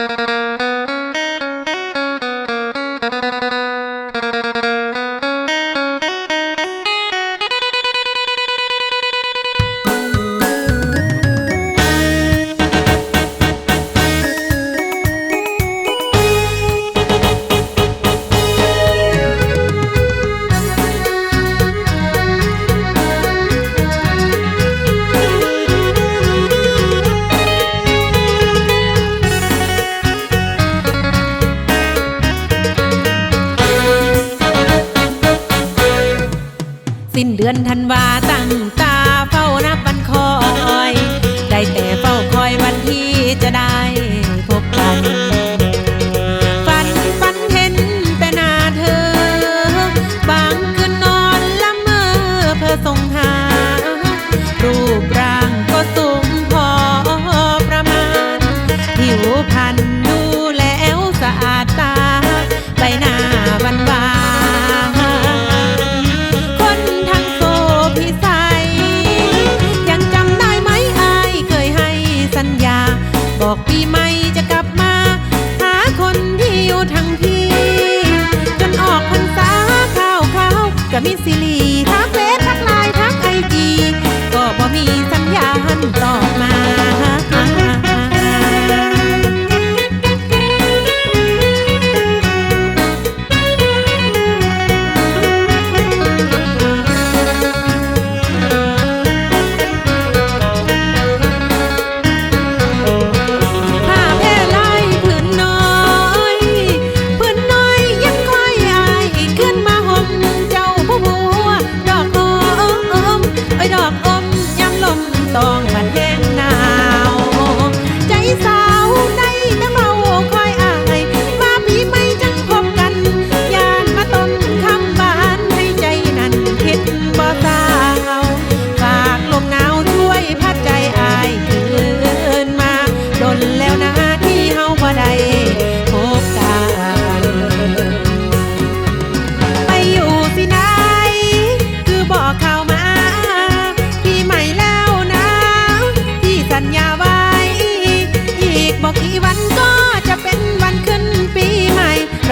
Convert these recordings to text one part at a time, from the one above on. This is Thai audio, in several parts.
you สิ้นเดือนธันวาตั้งตาเฝ้านับวันคอย ได้แต่ ปีใหม่จะกลับมา หาคนที่อยู่ทางพี่ จนออกพรรษาข้าวข้าวก็มีสิ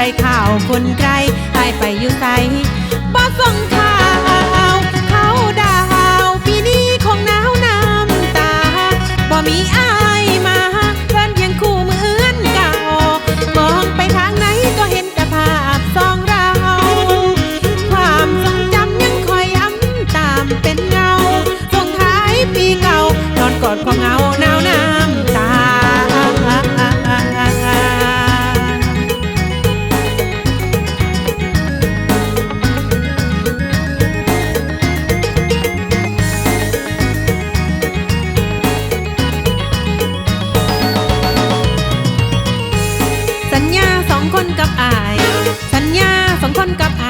ใครข่าวคนไรลไอไปอยู่ใส่ คนกับอาย สัญญาสองคนกับอาย